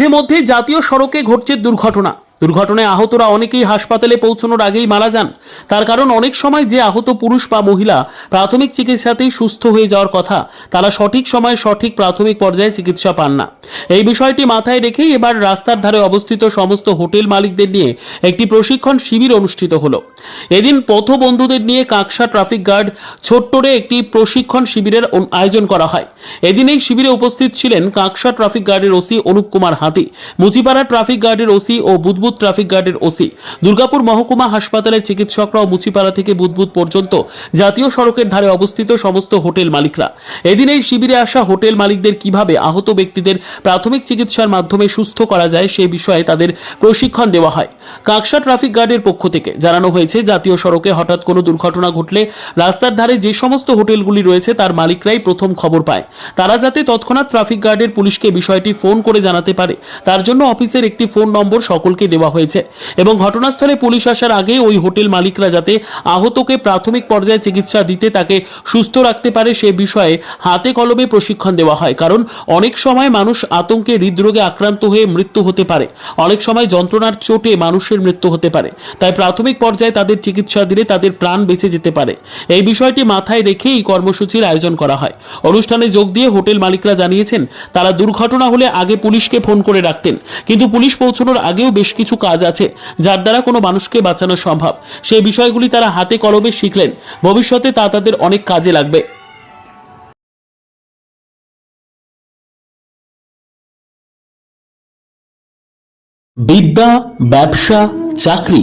মাঝে মধ্যে জাতীয় সড়কে ঘটছে দুর্ঘটনা। দুর্ঘটনায় আহতরা অনেকেই হাসপাতালে পৌঁছানোর আগেই মারা যান। তার কারণ অনেক সময় যে আহত পুরুষ বা মহিলা প্রাথমিক চিকিৎসাতেই সুস্থ হয়ে যাওয়ার কথা, তারা সঠিক সময়ে সঠিক প্রাথমিক পর্যায়ে চিকিৎসা পান না। এই বিষয়টি মাথায় রেখেই এবার রাস্তার ধারে অবস্থিত সমস্ত হোটেল মালিকদের নিয়ে একটি প্রশিক্ষণ শিবির অনুষ্ঠিত হলো। এদিন পথবন্ধুদের নিয়ে কাকসা ট্রাফিক গার্ড ছোট্টরে একটি প্রশিক্ষণ শিবিরের আয়োজন করা হয়। এদিন এই শিবিরে উপস্থিত ছিলেন কাকসা ট্রাফিক গার্ডের ওসি অনুপ কুমার হাতি, মুচিপাড়া ট্রাফিক গার্ডের ওসি ও বুদবুদ ট্রাফিক গার্ডের ওসি, দুর্গাপুর মহকুমা হাসপাতালের চিকিৎসকরা ও মুচিপাড়া থেকে বুদবুদ পর্যন্ত জাতীয় সড়কের ধারে অবস্থিত সমস্ত হোটেল মালিকরা। এদিন এই শিবিরে আসা হোটেল মালিকদের কীভাবে আহত ব্যক্তিদের প্রাথমিক চিকিৎসার মাধ্যমে সুস্থ করা যায় সে বিষয়ে তাদের প্রশিক্ষণ দেওয়া হয়। কাকসা ট্রাফিক গার্ডের পক্ষ থেকে জানানো হয়েছে জাতীয় সড়কে হঠাৎ কোনো দুর্ঘটনা ঘটলে রাস্তার ধারে যে সমস্ত হোটেলগুলি রয়েছে তার মালিকরাই প্রথম খবর পায়। তারা যাতে তৎক্ষণাৎ ট্রাফিক গার্ডের পুলিশকে বিষয়টি ফোন করে জানাতে পারে, তার জন্য অফিসের একটি ফোন নম্বর সকলকে দেওয়া হয়েছে এবং ঘটনাস্থলে পুলিশ আসার আগে ওই হোটেল মালিকরা যাতে আহতকে প্রাথমিক পর্যায়ে চিকিৎসা দিতে তাকে সুস্থ রাখতে পারে সে বিষয়ে হাতে কলমে প্রশিক্ষণ দেওয়া হয়। কারণ অনেক সময় মানুষ আতঙ্কে, হৃদরোগে আক্রান্ত হয়ে মৃত্যু হতে পারে। অনেক সময় যন্ত্রণার চোটে মানুষের মৃত্যু হতে পারে। তাই প্রাথমিক পর্যায়ে তাদের চিকিৎসা দিলে তাদের প্রাণ বেঁচে যেতে পারে। এই বিষয়টি মাথায় রেখে এই কর্মসূচির আয়োজন করা হয়। অনুষ্ঠানে যোগ দিয়ে হোটেল মালিকরা জানিয়েছেন, তারা দুর্ঘটনা হলে আগে পুলিশকে ফোন করে রাখতেন কিন্তু পুলিশ পৌঁছানোর আগেও বেশ কিছু কাজ আছে, যার দ্বারা কোনো মানুষকে বাঁচানো সম্ভব। সেই বিষয়গুলি তারা হাতে কলমে শিখলেন। ভবিষ্যতে তা তাদের অনেক কাজে লাগবে। বিদ্যা, ব্যবসা, চাকরি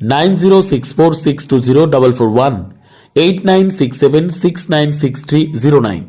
nine zero six four six two zero double four one eight nine six seven six nine six three zero nine